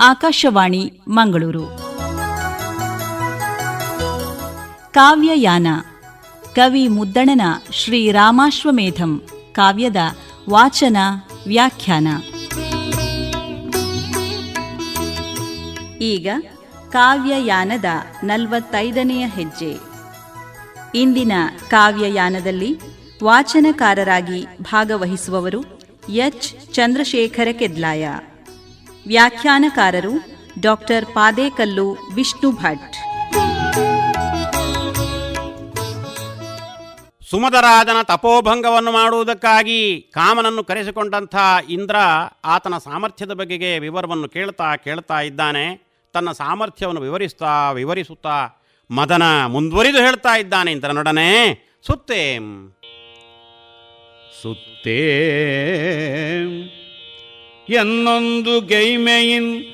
ಆಕಾಶವಾಣಿ, ಮಂಗಳೂರು. ಕಾವ್ಯಯಾನ, ಕವಿ ಮುದ್ದಣನ ಶ್ರೀ ರಾಮಾಶ್ವಮೇಧಂ, ಕಾವ್ಯದ ವಾಚನ, ವ್ಯಾಖ್ಯಾನ. ಈಗ ಕಾವ್ಯಯಾನದ ನಲವತ್ತೈದನೆಯ ಹೆಜ್ಜೆ. ಇಂದಿನ ಕಾವ್ಯಯಾನದಲ್ಲಿ ವಾಚನಕಾರರಾಗಿ ಭಾಗವಹಿಸುವವರು ಎಚ್. ಚಂದ್ರಶೇಖರ ಕೆದ್ಲಾಯ ವ್ಯಾಖ್ಯಾನಕಾರರು ಡಾಕ್ಟರ್ ಪಾದೇಕಲ್ಲು ವಿಷ್ಣು ಭಟ್. ಸುಮಧರಾಜನ ತಪೋಭಂಗವನ್ನು ಮಾಡುವುದಕ್ಕಾಗಿ ಕಾಮನನ್ನು ಕರೆಸಿಕೊಂಡಂಥ ಇಂದ್ರ ಆತನ ಸಾಮರ್ಥ್ಯದ ಬಗೆಗೆ ವಿವರವನ್ನು ಕೇಳ್ತಾ ಕೇಳ್ತಾ ಇದ್ದಾನೆ. ತನ್ನ ಸಾಮರ್ಥ್ಯವನ್ನು ವಿವರಿಸ್ತಾ ವಿವರಿಸುತ್ತಾ ಮದನ ಮುಂದುವರಿದು ಹೇಳ್ತಾ ಇದ್ದಾನೆ ಇಂದ್ರನೊಡನೆ. ಸುತ್ತೇಂ. ಸುತ್ತೇ. ಎನ್ನೊಂದು ഗൈമയിൻ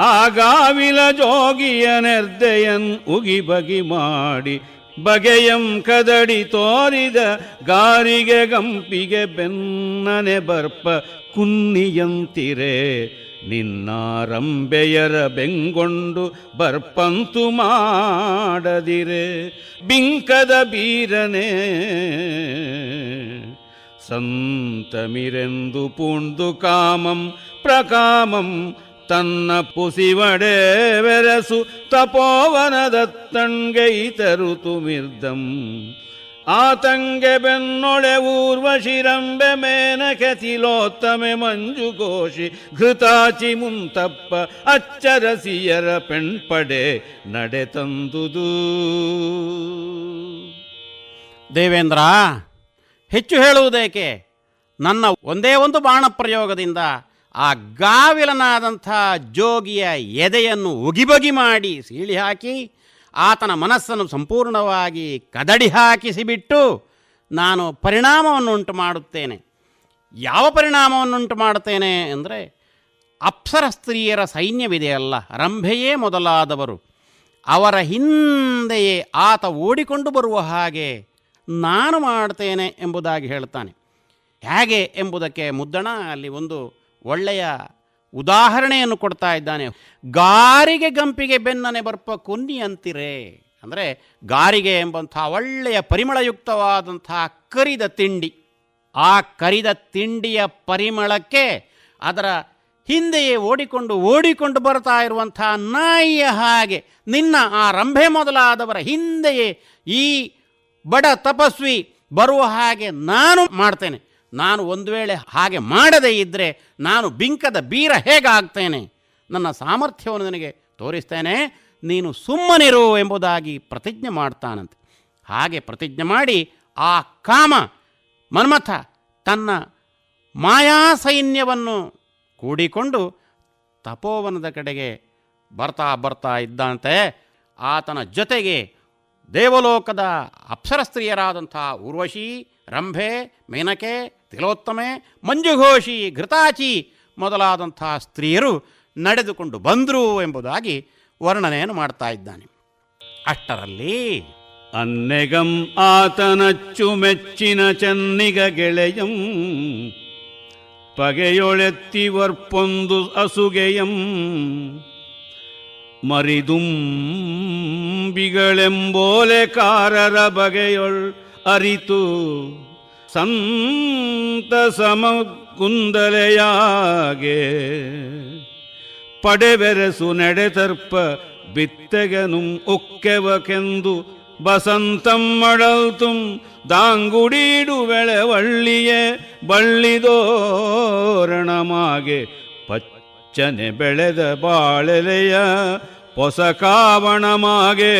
ಆಗಾವಿಲ ജോഗിയ നെർദയൻ ಉಗಿ ಬಗಿ ಮಾಡಿ ಬಗೆಯಂ ಕದಡಿ ತೋರಿದ ಗಾರಿಗೆ ಗಂಪಿಗೆ ಬೆನ್ನನೆ ಬರ್ಪ ಕುನ್ನಿಯಂತಿರೆ. ನಿನ್ನಾರಂಬೆಯರ ಬೆಂಗೊಂಡು ಬರ್ಪಂತು ಮಾಡದಿರೆ. ಬಿಂಕದ ಬೀರನೇ. ಸಂತಮಿರೆಂದು ಪೂಂದು ಕಾಮಂ ಪ್ರಕಾಮಂ ತನ್ನ ಪುಸಿವಡೆ ಬೆರಸು ತಪೋವನದತ್ತಣ್ಗೈತರು ತುಮಿರ್ದಂ ಆತಂಗೆ ಬೆನ್ನೊಳೆ ಊರ್ವಶಿರಂಬೆ ಮೇನಕೆ ತಿಲೋತ್ತಮೆ ಮಂಜು ಘೋಷಿ ಘೃತಾಚಿ ಮುಂತಪ್ಪ ಅಚ್ಚರಸಿಯರ ಪೆಣ್ಪಡೆ ನಡೆ ತಂದುದು ದೇವೇಂದ್ರ ಹೆಚ್ಚು ಹೇಳುವುದೇಕೆ? ನನ್ನ ಒಂದೇ ಒಂದು ಬಾಣ ಪ್ರಯೋಗದಿಂದ ಆ ಗಾವಿಲನಾದಂಥ ಜೋಗಿಯ ಎದೆಯನ್ನು ಉಗಿಬಗಿ ಮಾಡಿ ಸೀಳಿ ಹಾಕಿ ಆತನ ಮನಸ್ಸನ್ನು ಸಂಪೂರ್ಣವಾಗಿ ಕದಡಿ ಹಾಕಿಸಿಬಿಟ್ಟು ನಾನು ಪರಿಣಾಮವನ್ನುಂಟು ಮಾಡುತ್ತೇನೆ. ಯಾವ ಪರಿಣಾಮವನ್ನುಂಟು ಮಾಡುತ್ತೇನೆ ಅಂದರೆ ಅಪ್ಸರ ಸ್ತ್ರೀಯರ ಸೈನ್ಯವಿದೆಯಲ್ಲ ರಂಭೆಯೇ ಮೊದಲಾದವರು. ಅವರ ಹಿಂದೆಯೇ ಆತ ಓಡಿಕೊಂಡು ಬರುವ ಹಾಗೆ ನಾನು ಮಾಡ್ತೇನೆ ಎಂಬುದಾಗಿ ಹೇಳ್ತಾನೆ ಹೇಗೆ ಎಂಬುದಕ್ಕೆ ಮುದ್ದಣ ಅಲ್ಲಿ ಒಂದು ಒಳ್ಳೆಯ ಉದಾಹರಣೆಯನ್ನು ಕೊಡ್ತಾ ಇದ್ದಾನೆ. ಗಾರಿಗೆ ಗಂಪಿಗೆ ಬೆನ್ನನೆ ಬರ್ಪ ಕುನ್ನಿ ಅಂತಿರೆ ಅಂದರೆ ಗಾರಿಗೆ ಎಂಬಂಥ ಒಳ್ಳೆಯ ಪರಿಮಳಯುಕ್ತವಾದಂಥ ಕರಿದ ತಿಂಡಿ. ಆ ಕರಿದ ತಿಂಡಿಯ ಪರಿಮಳಕ್ಕೆ ಅದರ ಹಿಂದೆಯೇ ಓಡಿಕೊಂಡು ಓಡಿಕೊಂಡು ಬರ್ತಾ ಇರುವಂಥ ನಾಯಿಯ ಹಾಗೆ ನಿನ್ನ ಆ ರಂಭೆ ಮೊದಲಾದವರ ಹಿಂದೆಯೇ ಈ ಬಡ ತಪಸ್ವಿ, ಬರುವ ಹಾಗೆ ನಾನು ಮಾಡ್ತೇನೆ. ನಾನು ಒಂದು ವೇಳೆ ಹಾಗೆ ಮಾಡದೇ ಇದ್ದರೆ ನಾನು ಬಿಂಕದ ಬೀರ ಹೇಗಾಗ್ತೇನೆ? ನನ್ನ ಸಾಮರ್ಥ್ಯವನ್ನು ನನಗೆ ತೋರಿಸ್ತೇನೆ. ನೀನು ಸುಮ್ಮನಿರು ಎಂಬುದಾಗಿ ಪ್ರತಿಜ್ಞೆ ಮಾಡ್ತಾನಂತೆ. ಹಾಗೆ ಪ್ರತಿಜ್ಞೆ ಮಾಡಿ ಆ ಕಾಮ ಮನ್ಮಥ ತನ್ನ ಮಾಯಾ ಸೈನ್ಯವನ್ನು ಕೂಡಿಕೊಂಡು ತಪೋವನದ ಕಡೆಗೆ ಬರ್ತಾ ಬರ್ತಾ ಇದ್ದಂತೆ ಆತನ ಜೊತೆಗೆ ದೇವಲೋಕದ ಅಪ್ಸರ ಸ್ತ್ರೀಯರಾದಂಥ ಊರ್ವಶಿ ರಂಭೆ, ಮೇನಕೆ, ತಿಲೋತ್ತಮೆ, ಮಂಜುಘೋಷಿ, ಘೃತಾಚಿ ಮೊದಲಾದಂಥ ಸ್ತ್ರೀಯರು ನಡೆದುಕೊಂಡು ಬಂದರು ಎಂಬುದಾಗಿ ವರ್ಣನೆಯನ್ನು ಮಾಡ್ತಾ ಇದ್ದಾನೆ. ಅಷ್ಟರಲ್ಲಿ ಅನ್ನೆಗಂ ಆತನಚ್ಚು ಮೆಚ್ಚಿನ ಚೆನ್ನಿಗ ಗೆಳೆಯಂ, ಪಗೆಯೊಳೆತ್ತಿ ವರ್ಪೊಂದು ಅಸುಗೆಯಂ. ಮರಿದುಂಬಿಗಳೆಂಬೋಲೆ ಕಾರರ ಬಗೆಯೊಳ್ ಅರಿತು ಸಂತ ಸಮ ಕುಂದಲೆಯಾಗೆ ಪಡೆಬೆರೆಸು ನಡೆತರ್ಪ ಬಿತ್ತೆಗನು ಒಕ್ಕೆವಕೆಂದು ಬಸಂತಂ ಮಡಲ್ತುಂ ದಾಂಗುಡೀಡು ಬೆಳೆವಳ್ಳಿಯೇ ಬಳ್ಳಿದೋರಣಮಾಗೆ. ಪಚ್ಚನೆ ಬೆಳೆದ ಬಾಳೆಲೆಯ ಪೊಸಕಾವಣಮಾಗೆ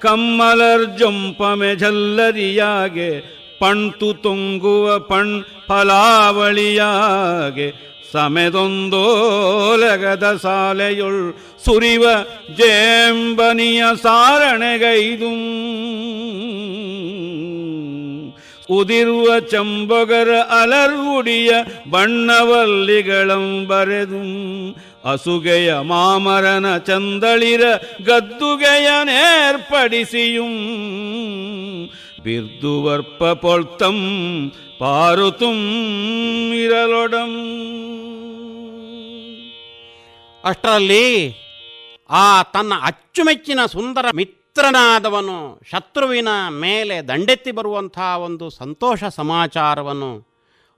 ಕಮ್ಮಲರ್ ಜೊಂಪಮೆ ಝಲ್ಲರಿಯಾಗೆ ಪಣ್ತು ತೊಂಗುವ ಪಣ್ ಫಲಾವಳಿಯಾಗೆ ಸಮೆದೊಂದೋಲಗದ ಸಾಲೆಯೊಳ್ ಸುರಿವ ಜೇಂಬನಿಯ ಸಾರಣೆಗೈದು ಉದಿರುವ ಚಂಬೊಗರ ಅಲರ್ವುಡಿಯ ಬಣ್ಣವಲ್ಲಿಗಳಂ ಬರೆದು ಅಸುಗೆಯ ಮಾಮರನ ಚಂದಳಿರ ಗದ್ದುಗೆಯ ನೇರ್ಪಡಿಸಿಯುಂ ಬಿರ್ದುವರ್ಪ ಪೊಳ್ತಂ ಪಾರುತುಂ ಇರಲೊಡಂ ಅಷ್ಟರಲ್ಲಿ ಆ ತನ್ನ ಅಚ್ಚುಮೆಚ್ಚಿನ ಸುಂದರ ಮಿತ್ರನಾದವನು ಶತ್ರುವಿನ ಮೇಲೆ ದಂಡೆತ್ತಿ ಬರುವಂಥ ಒಂದು ಸಂತೋಷ ಸಮಾಚಾರವನ್ನು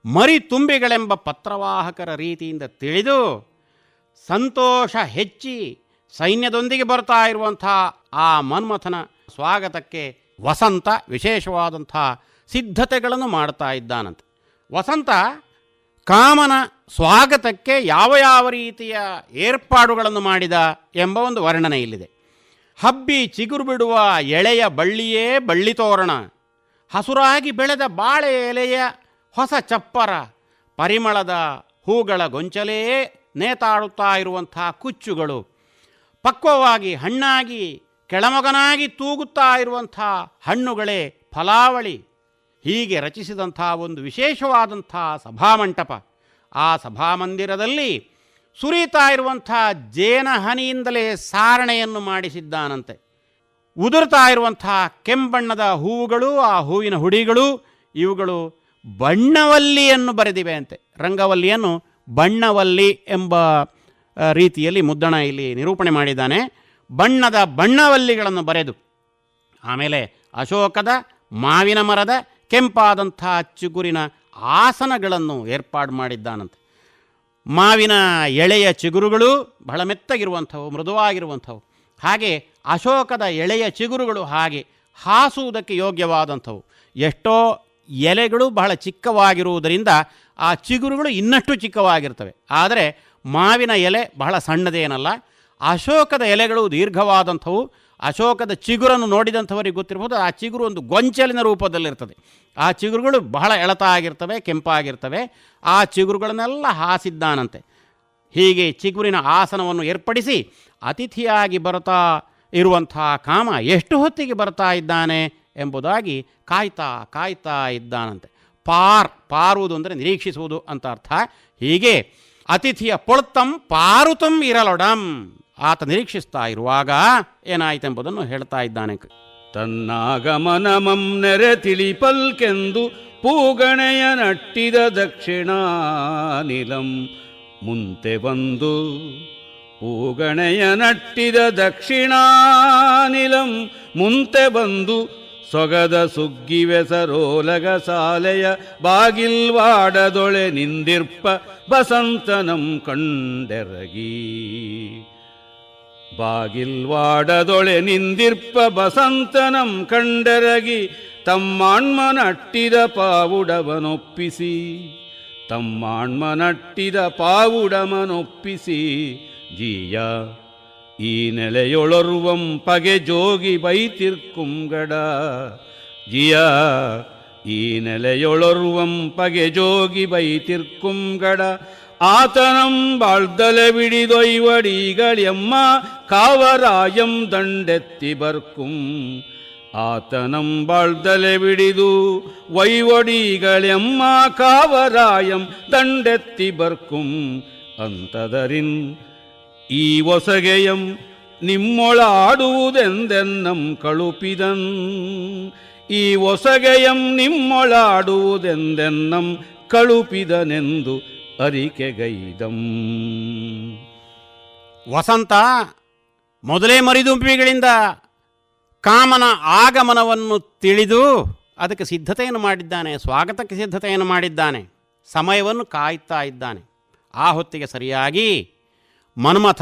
ಮರಿ ತುಂಬಿಗಳೆಂಬ ಪತ್ರವಾಹಕರ ರೀತಿಯಿಂದ ತಿಳಿದು ಸಂತೋಷ ಹೆಚ್ಚಿ ಸೈನ್ಯದೊಂದಿಗೆ ಬರ್ತಾ ಇರುವಂಥ ಆ ಮನ್ಮಥನ ಸ್ವಾಗತಕ್ಕೆ ವಸಂತ ವಿಶೇಷವಾದಂಥ ಸಿದ್ಧತೆಗಳನ್ನು ಮಾಡ್ತಾ ಇದ್ದಾನಂತೆ. ವಸಂತ ಕಾಮನ ಸ್ವಾಗತಕ್ಕೆ ಯಾವ ಯಾವ ರೀತಿಯ ಏರ್ಪಾಡುಗಳನ್ನು ಮಾಡಿದ ಎಂಬ ಒಂದು ವರ್ಣನೆ ಇಲ್ಲಿದೆ ಹಬ್ಬಿ ಚಿಗುರು ಬಿಡುವ ಎಳೆಯ ಬಳ್ಳಿಯೇ ಬಳ್ಳಿ ತೋರಣ. ಹಸುರಾಗಿ ಬೆಳೆದ ಬಾಳೆ ಎಲೆಯ ಹೊಸ ಚಪ್ಪರ. ಪರಿಮಳದ ಹೂಗಳ ಗೊಂಚಲೇ ನೇತಾಡುತ್ತಾ ಇರುವಂಥ ಕುಚ್ಚುಗಳು. ಪಕ್ವವಾಗಿ ಹಣ್ಣಾಗಿ, ಕೆಳಮಗನಾಗಿ ತೂಗುತ್ತಾ ಇರುವಂಥ ಹಣ್ಣುಗಳೇ ಫಲಾವಳಿ. ಹೀಗೆ ರಚಿಸಿದಂಥ ಒಂದು ವಿಶೇಷವಾದಂಥ ಸಭಾಮಂಟಪ. ಆ ಸಭಾಮಂದಿರದಲ್ಲಿ ಸುರಿತಾ ಇರುವಂಥ ಜೇನ ಹನಿಯಿಂದಲೇ ಸಾರಣೆಯನ್ನು ಮಾಡಿಸಿದ್ದಾನಂತೆ. ಉದುರ್ತಾ ಇರುವಂಥ ಕೆಂಬಣ್ಣದ ಹೂವುಗಳು, ಆ ಹೂವಿನ ಹುಡಿಗಳು, ಇವುಗಳು ಬಣ್ಣವಲ್ಲಿಯನ್ನು ಬರೆದಿವೆ ಅಂತೆ. ರಂಗವಲ್ಲಿಯನ್ನು ಬಣ್ಣವಲ್ಲಿ ಎಂಬ ರೀತಿಯಲ್ಲಿ ಮುದ್ದಣ ಇಲ್ಲಿ ನಿರೂಪಣೆ ಮಾಡಿದ್ದಾನೆ. ಬಣ್ಣದ ಬಣ್ಣವಲ್ಲಿಗಳನ್ನು ಬರೆದು, ಆಮೇಲೆ ಅಶೋಕದ ಮಾವಿನ ಮರದ ಕೆಂಪಾದಂಥ ಚಿಗುರಿನ ಆಸನಗಳನ್ನು ಏರ್ಪಾಡು ಮಾಡಿದ್ದಾನಂತೆ. ಮಾವಿನ ಎಳೆಯ ಚಿಗುರುಗಳು ಬಹಳ ಮೆತ್ತಗಿರುವಂಥವು, ಮೃದುವಾಗಿರುವಂಥವು. ಹಾಗೆ ಅಶೋಕದ ಎಳೆಯ ಚಿಗುರುಗಳು ಹಾಗೆ ಹಾಸುವುದಕ್ಕೆ ಯೋಗ್ಯವಾದಂಥವು. ಎಷ್ಟೋ ಎಲೆಗಳು ಬಹಳ ಚಿಕ್ಕವಾಗಿರುವುದರಿಂದ ಆ ಚಿಗುರುಗಳು ಇನ್ನಷ್ಟು ಚಿಕ್ಕವಾಗಿರ್ತವೆ. ಆದರೆ ಮಾವಿನ ಎಲೆ ಬಹಳ ಸಣ್ಣದೇನಲ್ಲ, ಅಶೋಕದ ಎಲೆಗಳು ದೀರ್ಘವಾದಂಥವು ಅಶೋಕದ ಚಿಗುರನ್ನು ನೋಡಿದಂಥವರಿಗೆ ಗೊತ್ತಿರಬಹುದು. ಆ ಚಿಗುರು ಒಂದು ಗೊಂಚಲಿನ ರೂಪದಲ್ಲಿರ್ತದೆ. ಆ ಚಿಗುರುಗಳು ಬಹಳ ಎಳತಾಗಿರ್ತವೆ, ಕೆಂಪಾಗಿರ್ತವೆ. ಆ ಚಿಗುರುಗಳನ್ನೆಲ್ಲ ಹಾಸಿದ್ದಾನಂತೆ. ಹೀಗೆ ಚಿಗುರಿನ ಆಸನವನ್ನು ಏರ್ಪಡಿಸಿ ಅತಿಥಿಯಾಗಿ ಬರುತ್ತಾ ಇರುವಂಥ ಕಾಮ ಎಷ್ಟು ಹೊತ್ತಿಗೆ ಬರ್ತಾ ಇದ್ದಾನೆ ಎಂಬುದಾಗಿ ಕಾಯ್ತಾ ಕಾಯ್ತಾ ಇದ್ದಾನಂತೆ. ಪಾರ್, ಪಾರುವುದು ಅಂದರೆ ನಿರೀಕ್ಷಿಸುವುದು ಅಂತ ಅರ್ಥ. ಹೀಗೆ ಅತಿಥಿಯ ಪೊಳ್ತಂ ಪಾರುತಂ ಇರಲೊಡಂ. ಆತ ನಿರೀಕ್ಷಿಸ್ತಾ ಇರುವಾಗ ಏನಾಯಿತೆಂಬುದನ್ನು ಹೇಳ್ತಾ ಇದ್ದಾನೆ. ತನ್ನಾಗಮನಮಂ ನೆರೆ ತಿಳಿಪಲ್ಕೆಂದು ಪೂಗಣೆಯ ನಟ್ಟಿದ ದಕ್ಷಿಣಾನಿಲಂ ಮುಂತೆ ಬಂದು ಪೂಗಣೆಯ ನಟ್ಟಿದ ದಕ್ಷಿಣಾನಿಲಂ ಮುಂತೆ ಬಂದು ಸೊಗದ ಸುಗ್ಗಿವೆಸರೋಲಗ ಸಾಲೆಯ ಬಾಗಿಲ್ವಾಡದೊಳೆ ನಿಂದಿರ್ಪ ಬಸಂತನಂ ಕಂಡೆರಗಿ. ಬಾಗಿಲ್ವಾಡದೊಳೆ ನಿಂದಿರ್ಪ ಬಸಂತನಂ ಕಂಡರಗಿ ತಮ್ಮಾಣ್ಮನಟ್ಟಿದ ಪಾವುಡವನೊಪ್ಪಿಸಿ. ತಮ್ಮಾಣ್ಮನಟ್ಟಿದ ಪಾವುಡಮನೊಪ್ಪಿಸಿ ಜೀಯ, ಈ ನೆಲೆಯೊಳರುವಂ ಪಗೆ ಜೋಗಿ ಬೈತಿರ್ಕುಂಗಡ ಜಿಯ, ಈ ನೆಲೆಯೊಳರುವಂ ಪಗೆ ಜೋಗಿ ಬೈತಿರ್ಕುಂಗಡ ಆತನಂ ಬಾಳ್ದಲೆ ಬಿಡಿದೊಯ್ವಡಿಗಳೆಮ್ಮ ಕಾವರಾಯಂ ದಂಡೆತ್ತಿ ಬರ್ಕುಂ. ಆತನಂ ಬಾಳ್ದಲೆ ಬಿಡಿದು ವೈವಡಿಗಳೆಮ್ಮ ಕಾವರಾಯಂ ದಂಡೆತ್ತಿ ಬರ್ಕುಂ. ಅಂತದರಿನ್ ಈ ಒಸಗೆಯಂ ನಿಮ್ಮೊಳಾಡುವುದೆಂದೆನ್ನಂ ಕಳುಪಿದನ್. ಈ ಒಸಗೆಯಂ ನಿಮ್ಮೊಳಾಡುವುದೆಂದೆನ್ನಂ ಕಳುಪಿದನೆಂದು ಅರಿಕೆಗೈದಂ. ವಸಂತ ಮೊದಲೇ ಮರಿದುಂಬಿಗಳಿಂದ ಕಾಮನ ಆಗಮನವನ್ನು ತಿಳಿದು ಅದಕ್ಕೆ ಸಿದ್ಧತೆಯನ್ನು ಮಾಡಿದ್ದಾನೆ, ಸ್ವಾಗತಕ್ಕೆ ಸಿದ್ಧತೆಯನ್ನು ಮಾಡಿದ್ದಾನೆ, ಸಮಯವನ್ನು ಕಾಯುತ್ತಾ ಇದ್ದಾನೆ. ಆ ಹೊತ್ತಿಗೆ ಸರಿಯಾಗಿ ಮನ್ಮಥ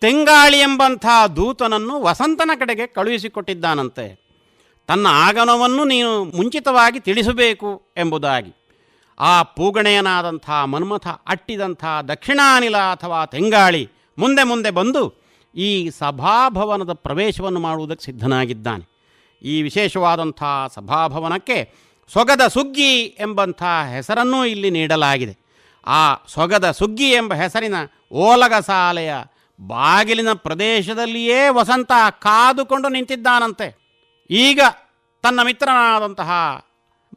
ತೆಂಗಾಳಿ ಎಂಬಂಥ ದೂತನನ್ನು ವಸಂತನ ಕಡೆಗೆ ಕಳುಹಿಸಿಕೊಟ್ಟಿದ್ದಾನಂತೆ. ತನ್ನ ಆಗಮನವನ್ನು ನೀನು ಮುಂಚಿತವಾಗಿ ತಿಳಿಸಬೇಕು ಎಂಬುದಾಗಿ. ಆ ಪೂಗಣೆಯನಾದಂಥ ಮನ್ಮಥ ಅಟ್ಟಿದಂಥ ದಕ್ಷಿಣಾನಿಲ ಅಥವಾ ತೆಂಗಾಳಿ ಮುಂದೆ ಮುಂದೆ ಬಂದು ಈ ಸಭಾಭವನದ ಪ್ರವೇಶವನ್ನು ಮಾಡುವುದಕ್ಕೆ ಸಿದ್ಧನಾಗಿದ್ದಾನೆ. ಈ ವಿಶೇಷವಾದಂಥ ಸಭಾಭವನಕ್ಕೆ ಸೊಗದ ಸುಗ್ಗಿ ಎಂಬಂಥ ಹೆಸರನ್ನೂ ಇಲ್ಲಿ ನೀಡಲಾಗಿದೆ. ಆ ಸೊಗದ ಸುಗ್ಗಿ ಎಂಬ ಹೆಸರಿನ ಓಲಗಸಾಲೆಯ ಬಾಗಿಲಿನ ಪ್ರದೇಶದಲ್ಲಿಯೇ ವಸಂತ ಕಾದುಕೊಂಡು ನಿಂತಿದ್ದಾನಂತೆ. ಈಗ ತನ್ನ ಮಿತ್ರನಾದಂತಹ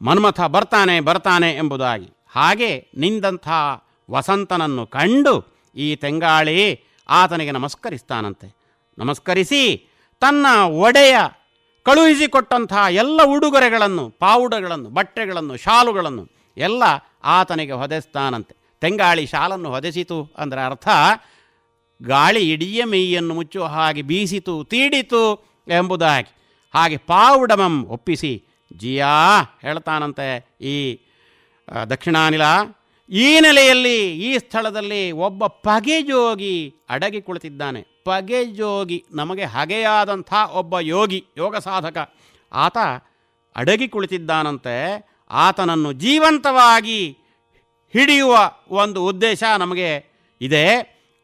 ಮನ್ಮಥ ಬರ್ತಾನೆ ಬರ್ತಾನೆ ಎಂಬುದಾಗಿ. ಹಾಗೆ ನಿಂದಂಥ ವಸಂತನನ್ನು ಕಂಡು ಈ ತೆಂಗಾಳಿ ಆತನಿಗೆ ನಮಸ್ಕರಿಸ್ತಾನಂತೆ. ನಮಸ್ಕರಿಸಿ ತನ್ನ ಒಡೆಯ ಕಳುಹಿಸಿಕೊಟ್ಟಂಥ ಎಲ್ಲ ಉಡುಗೊರೆಗಳನ್ನು, ಪಾವುಡಗಳನ್ನು, ಬಟ್ಟೆಗಳನ್ನು, ಶಾಲುಗಳನ್ನು ಎಲ್ಲ ಆತನಿಗೆ ಹೊದೆಸ್ತಾನಂತೆ. ತೆಂಗಾಳಿ ಶಾಲನ್ನು ಹೊದೆಸಿತು ಅಂದರೆ ಅರ್ಥ, ಗಾಳಿ ಇಡಿಯ ಮೇಯನ್ನು ಮುಚ್ಚುವ ಹಾಗೆ ಬೀಸಿತು, ತೀಡಿತು ಎಂಬುದಾಗಿ. ಹಾಗೆ ಪಾವುಡಮಂ ಒಪ್ಪಿಸಿ ಜಿಯಾ ಹೇಳ್ತಾನಂತೆ ಈ ದಕ್ಷಿಣಾನಿಲ ಈ ನೆಲೆಯಲ್ಲಿ, ಈ ಸ್ಥಳದಲ್ಲಿ ಒಬ್ಬ ಪಗೆಜೋಗಿ ಅಡಗಿ ಕುಳಿತಿದ್ದಾನೆ. ಪಗೆಜೋಗಿ ನಮಗೆ ಹಗೆಯಾದಂಥ ಒಬ್ಬ ಯೋಗಿ, ಯೋಗ ಸಾಧಕ. ಆತ ಅಡಗಿ ಕುಳಿತಿದ್ದಾನಂತೆ. ಆತನನ್ನು ಜೀವಂತವಾಗಿ ಹಿಡಿಯುವ ಒಂದು ಉದ್ದೇಶ ನಮಗೆ ಇದೆ.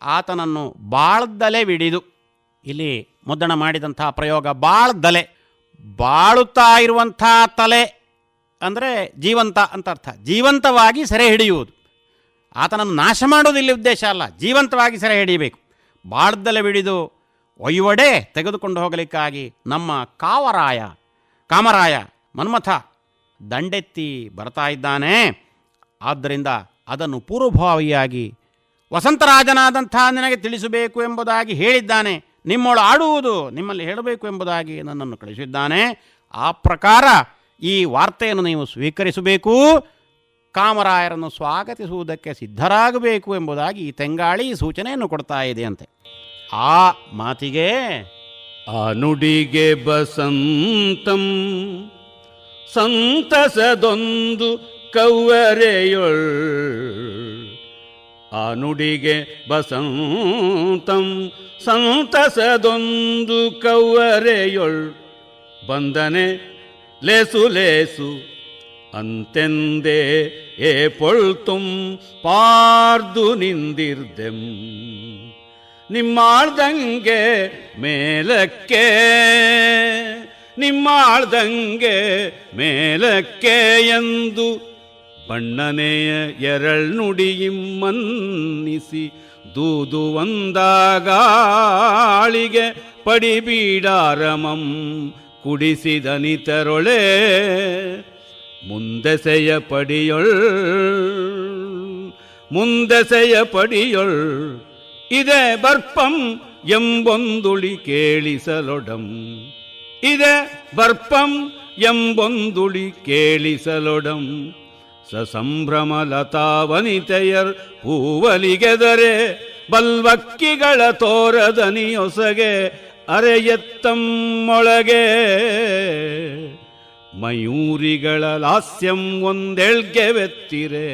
ಆತನನ್ನು ಬಾಳ್ದಲೆ ಬಿಡಿದು, ಇಲ್ಲಿ ಮುದ್ರಣ ಮಾಡಿದಂಥ ಪ್ರಯೋಗ ಬಾಳ್ದಲೆ. ಬಾಳುತ್ತಾ ಇರುವಂಥ ತಲೆ ಅಂದರೆ ಜೀವಂತ ಅಂತ ಅರ್ಥ. ಜೀವಂತವಾಗಿ ಸೆರೆ ಹಿಡಿಯುವುದು. ಆತನನ್ನು ನಾಶ ಮಾಡೋದು ಇಲ್ಲಿ ಉದ್ದೇಶ ಅಲ್ಲ. ಜೀವಂತವಾಗಿ ಸೆರೆ ಹಿಡಿಯಬೇಕು. ಬಾಳ್ದಲೆ ಬಿಡಿದು ಒಯ್ವಡೆ ತೆಗೆದುಕೊಂಡು ಹೋಗಲಿಕ್ಕಾಗಿ ನಮ್ಮ ಕಾವರಾಯ, ಕಾಮರಾಯ ಮನ್ಮಥ ದಂಡೆತ್ತಿ ಬರ್ತಾ ಇದ್ದಾನೆ. ಆದ್ದರಿಂದ ಅದನ್ನು ಪೂರ್ವಭಾವಿಯಾಗಿ ವಸಂತರಾಜನಾದಂಥ ನಿನಗೆ ತಿಳಿಸಬೇಕು ಎಂಬುದಾಗಿ ಹೇಳಿದ್ದಾನೆ. ನಿಮ್ಮೊಳು ಆಡುವುದು ನಿಮ್ಮಲ್ಲಿ ಹೇಳಬೇಕು ಎಂಬುದಾಗಿ ನನ್ನನ್ನು ಕಳಿಸಿದ್ದಾನೆ ಆ ಪ್ರಕಾರ ಈ ವಾರ್ತೆಯನ್ನು ನೀವು ಸ್ವೀಕರಿಸಬೇಕು. ಕಾಮರಾಯರನ್ನು ಸ್ವಾಗತಿಸುವುದಕ್ಕೆ ಸಿದ್ಧರಾಗಬೇಕು ಎಂಬುದಾಗಿ ಈ ತೆಂಗಾಳಿ ಸೂಚನೆಯನ್ನು ಕೊಡ್ತಾ ಇದೆಯಂತೆ. ಆ ಮಾತಿಗೆ ಆ ನುಡಿಗೆ ಬಸಂತಂ ಸಂತಸದೊಂದು ಕವ್ವರೆಯೊಳ್ ಆ ನುಡಿಗೆ ಬಸಂತಂ ಸಂತಸದೊಂದು ಕವ್ವರೆಯೊಳ್ ಬಂದನೆ ಲೇಸು ಲೇಸು ಅಂತೆಂದೇ ಏ ಪೊಳ್ತುಂ ಪಾರ್ದು ನಿಂದಿರ್ದೆಂ. ನಿಮ್ಮಾಳ್ದಂಗೆ ಮೇಲಕ್ಕೆ ನಿಮ್ಮಾಳ್ದಂಗೆ ಮೇಲಕ್ಕೆ ಎಂದು ಬಣ್ಣನೆಯ ಎರಳ್ ನುಡಿಯಿಮ್ಮನ್ನಿಸಿ ದೂದು ಒಂದಾಗಾಳಿಗೆ ಪಡಿಬೀಡಾರಮಂ ಕುಡಿಸಿದನಿತರೊಳೆ ಮುಂದೆಸೆಯ ಪಡಿಯೊಳ್ ಮುಂದೆಸೆಯ ಪಡಿಯೊಳ್ ಇದೆ ಬರ್ಪಂ ಎಂಬೊಂದುಳಿ ಕೇಳಿಸಲೊಡಂ ಇದೆ ಬರ್ಪಂ ಎಂಬೊಂದುಳಿ ಕೇಳಿಸಲೊಡಂ ಸಸಂಭ್ರಮ ಲತಾವನಿತೆಯರ್ ಹೂವಲಿಗೆದರೆ ಬಲ್ವಕ್ಕಿಗಳ ತೋರದನಿಯೊಸಗೆ ಅರೆ ಮೊಳಗೆ ಮಯೂರಿಗಳ ಲಾಸ್ಯಂ ಒಂದೆಳ್ಗೆ ವೆತ್ತಿರೆ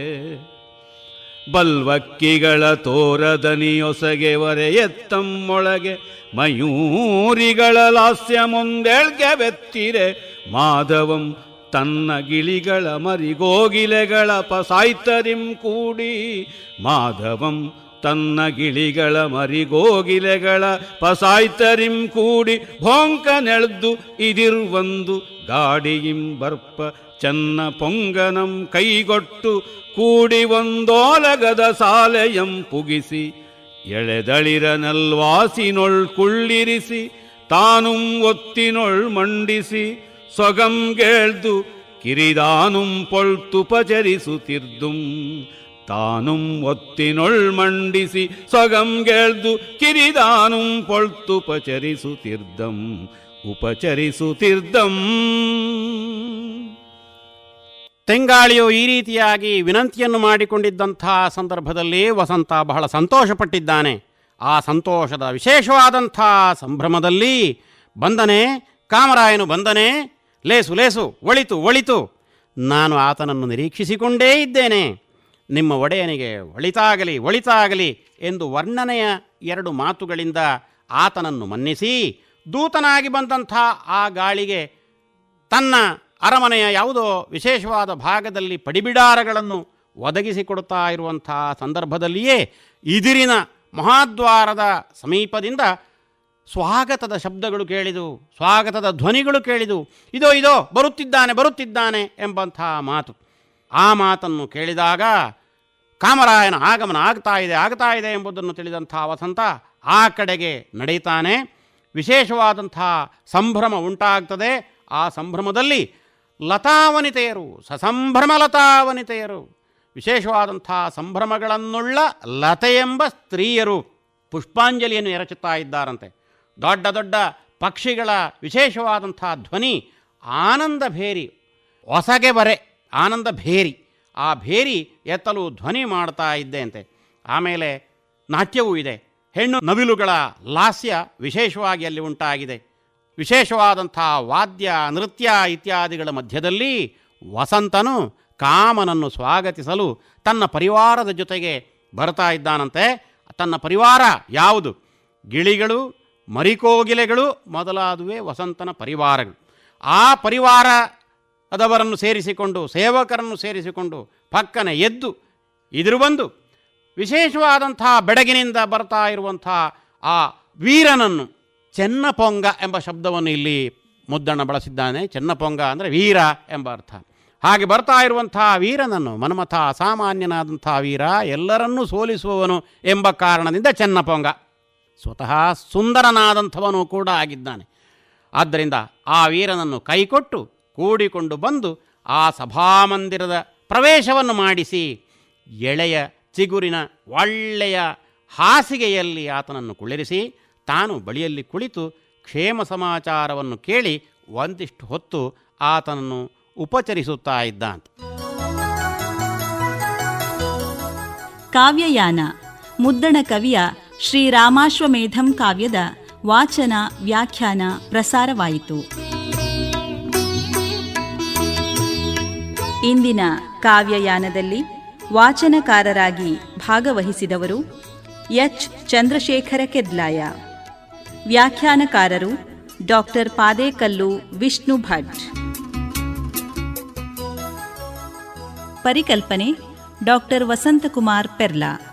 ಬಲ್ವಕ್ಕಿಗಳ ತೋರದನಿಯೊಸಗೆ ವರೆಯತ್ತಮ್ಮೊಳಗೆ ಮಯೂರಿಗಳ ಬೆತ್ತಿರೆ ಮಾಧವಂ ತನ್ನ ಗಿಳಿಗಳ ಮರಿಗೋಗಿಲೆಗಳ ಪಸಾಯ್ತರಿಂ ಕೂಡಿ, ಮಾಧವಂ ತನ್ನ ಗಿಳಿಗಳ ಮರಿಗೋಗಿಲೆಗಳ ಪಸಾಯ್ತರಿಂ ಕೂಡಿ, ಭೋಂಕ ನೆಳೆದು ಇದಿರುವಂದು ಗಾಡಿಯಿಂ ಬರ್ಪ ಚನ್ನ ಪೊಂಗನಂ ಕೈಗೊಟ್ಟು ಕೂಡಿ ಒಂದೋಲಗದ ಸಾಲೆಯಂ ಪುಗಿಸಿ, ಎಳೆದಳಿರ ನಲ್ವಾಸಿನೊಳ್ ಕುಳ್ಳಿರಿಸಿ, ತಾನುಂ ಒತ್ತಿನೊಳ್ ಮಂಡಿಸಿ ಸೊಗಂಗೇಳ್ದು ಕಿರಿದಾನುಂ ಪೊಳ್ತುಪಚರಿಸುತ್ತಿರ್ದುಂ ತಾನುಂ ಒತ್ತಿನೊಳ್ ಮಂಡಿಸಿ ಸೊಗಂಗೇಳ್ದು ಕಿರಿದಾನುಂ ಪೊಳ್ತುಪಚರಿಸುತ್ತಿರ್ದಂ ಉಪಚರಿಸುತ್ತಿರ್ದಂ. ತೆಂಗಾಳಿಯು ಈ ರೀತಿಯಾಗಿ ವಿನಂತಿಯನ್ನು ಮಾಡಿಕೊಂಡಿದ್ದಂಥ ಸಂದರ್ಭದಲ್ಲಿ ವಸಂತ ಬಹಳ ಸಂತೋಷಪಟ್ಟಿದ್ದಾನೆ. ಆ ಸಂತೋಷದ ವಿಶೇಷವಾದಂಥ ಸಂಭ್ರಮದಲ್ಲಿ ಬಂದನೆ, ಕಾಮರಾಯನು ಬಂದನೆ ಲೇಸು ಲೇಸು, ಒಳಿತು ಒಳಿತು. ನಾನು ಆತನನ್ನು ನಿರೀಕ್ಷಿಸಿಕೊಂಡೇ ಇದ್ದೇನೆ. ನಿಮ್ಮ ಒಡೆಯನಿಗೆ ಒಳಿತಾಗಲಿ ಒಳಿತಾಗಲಿ ಎಂದು ವರ್ಣನೆಯ ಎರಡು ಮಾತುಗಳಿಂದ ಆತನನ್ನು ಮನ್ನಿಸಿ ದೂತನಾಗಿ ಬಂದಂಥ ಆ ಗಾಳಿಗೆ ತನ್ನ ಅರಮನೆಯ ಯಾವುದೋ ವಿಶೇಷವಾದ ಭಾಗದಲ್ಲಿ ಪಡಿಬಿಡಾರಗಳನ್ನು ಒದಗಿಸಿಕೊಡ್ತಾ ಇರುವಂಥ ಸಂದರ್ಭದಲ್ಲಿಯೇ ಇದಿರಿನ ಮಹಾದ್ವಾರದ ಸಮೀಪದಿಂದ ಸ್ವಾಗತದ ಶಬ್ದಗಳು ಕೇಳಿದು ಸ್ವಾಗತದ ಧ್ವನಿಗಳು ಕೇಳಿದು ಇದೋ ಇದೋ, ಬರುತ್ತಿದ್ದಾನೆ ಬರುತ್ತಿದ್ದಾನೆ ಎಂಬಂಥ ಮಾತು. ಆ ಮಾತನ್ನು ಕೇಳಿದಾಗ ಕಾಮರಾಯನ ಆಗಮನ ಆಗ್ತಾ ಇದೆ ಆಗ್ತಾ ಇದೆ ಎಂಬುದನ್ನು ತಿಳಿದಂಥ ವಸಂತ ಆ ಕಡೆಗೆ ನಡೆಯುತ್ತಾನೆ. ವಿಶೇಷವಾದಂಥ ಸಂಭ್ರಮ ಉಂಟಾಗ್ತದೆ. ಆ ಸಂಭ್ರಮದಲ್ಲಿ ಲತಾವನಿತೆಯರು, ಸಸಂಭ್ರಮ ಲತಾವನಿತೆಯರು, ವಿಶೇಷವಾದಂಥ ಸಂಭ್ರಮಗಳನ್ನುಳ್ಳ ಲತೆ ಎಂಬ ಸ್ತ್ರೀಯರು ಪುಷ್ಪಾಂಜಲಿಯನ್ನು ಎರಚುತ್ತಾ ಇದ್ದಾರಂತೆ. ದೊಡ್ಡ ದೊಡ್ಡ ಪಕ್ಷಿಗಳ ವಿಶೇಷವಾದಂಥ ಧ್ವನಿ ಆನಂದ ಭೇರಿ, ಹೊಸಗೆ ಬರೆ, ಆನಂದ ಭೇರಿ, ಆ ಭೇರಿ ಎತ್ತಲು ಧ್ವನಿ ಮಾಡ್ತಾ ಇದ್ದೆ ಅಂತೆ. ಆಮೇಲೆ ನಾಟ್ಯವೂ ಇದೆ. ಹೆಣ್ಣು ನವಿಲುಗಳ ಲಾಸ್ಯ ವಿಶೇಷವಾಗಿ ಅಲ್ಲಿ ಉಂಟಾಗಿದೆ. ವಿಶೇಷವಾದಂಥ ವಾದ್ಯ, ನೃತ್ಯ ಇತ್ಯಾದಿಗಳ ಮಧ್ಯದಲ್ಲಿ ವಸಂತನು ಕಾಮನನ್ನು ಸ್ವಾಗತಿಸಲು ತನ್ನ ಪರಿವಾರದ ಜೊತೆಗೆ ಬರ್ತಾ ಇದ್ದಾನಂತೆ. ತನ್ನ ಪರಿವಾರ ಯಾವುದು? ಗಿಳಿಗಳು ಮರಿಕೋಗಿಲೆಗಳು ಮೊದಲಾದುವೇ ವಸಂತನ ಪರಿವಾರಗಳು. ಆ ಪರಿವಾರ ಅದವರನ್ನು ಸೇರಿಸಿಕೊಂಡು, ಸೇವಕರನ್ನು ಸೇರಿಸಿಕೊಂಡು ಪಕ್ಕನೆ ಎದ್ದು ಇದ್ರು ಬಂದು ವಿಶೇಷವಾದಂಥ ಬೆಡಗಿನಿಂದ ಬರ್ತಾ ಇರುವಂಥ ಆ ವೀರನನ್ನು ಚೆನ್ನಪೊಂಗ ಎಂಬ ಶಬ್ದವನ್ನು ಇಲ್ಲಿ ಮುದ್ದಣ್ಣ ಬಳಸಿದ್ದಾನೆ. ಚೆನ್ನಪೊಂಗ ಅಂದರೆ ವೀರ ಎಂಬ ಅರ್ಥ. ಹಾಗೆ ಬರ್ತಾ ಇರುವಂಥ ವೀರನನ್ನು, ಮನ್ಮಥ ಅಸಾಮಾನ್ಯನಾದಂಥ ವೀರ ಎಲ್ಲರನ್ನೂ ಸೋಲಿಸುವವನು ಎಂಬ ಕಾರಣದಿಂದ ಚೆನ್ನಪೊಂಗ. ಸ್ವತಃ ಸುಂದರನಾದಂಥವನು ಕೂಡ ಆಗಿದ್ದಾನೆ. ಆದ್ದರಿಂದ ಆ ವೀರನನ್ನು ಕೈಕೊಟ್ಟು ಕೂಡಿಕೊಂಡು ಬಂದು ಆ ಸಭಾಮಂದಿರದ ಪ್ರವೇಶವನ್ನು ಮಾಡಿಸಿ ಎಳೆಯ ಚಿಗುರಿನ ಒಳ್ಳೆಯ ಹಾಸಿಗೆಯಲ್ಲಿ ಆತನನ್ನು ಕುಳ್ಳಿರಿಸಿ ತಾನು ಬಳಿಯಲ್ಲಿ ಕುಳಿತು ಕ್ಷೇಮ ಸಮಾಚಾರವನ್ನು ಕೇಳಿ ಒಂದಿಷ್ಟು ಹೊತ್ತು ಆತನನ್ನು ಉಪಚರಿಸುತ್ತಾ ಇದ್ದಂತೆ ಕಾವ್ಯಯಾನ, ಮುದ್ದಣ ಕವಿಯ ಶ್ರೀರಾಮಾಶ್ವಮೇಧಂ ಕಾವ್ಯದ ವಾಚನ, ವ್ಯಾಖ್ಯಾನ, ಪ್ರಸಾರವಾಯಿತು. ಇಂದಿನ ಕಾವ್ಯಯಾನದಲ್ಲಿ ವಾಚನಕಾರರಾಗಿ ಭಾಗವಹಿಸಿದವರು ಎಚ್. ಚಂದ್ರಶೇಖರ ಕೆದ್ಲಾಯ. ವ್ಯಾಖ್ಯಾನಕಾರರು ಡಾಕ್ಟರ್ ಪಾದೇಕಲ್ಲು ವಿಷ್ಣು ಭಟ್. ಪರಿಕಲ್ಪನೆ ಡಾಕ್ಟರ್ ವಸಂತಕುಮಾರ್ ಪೆರ್ಲಾ.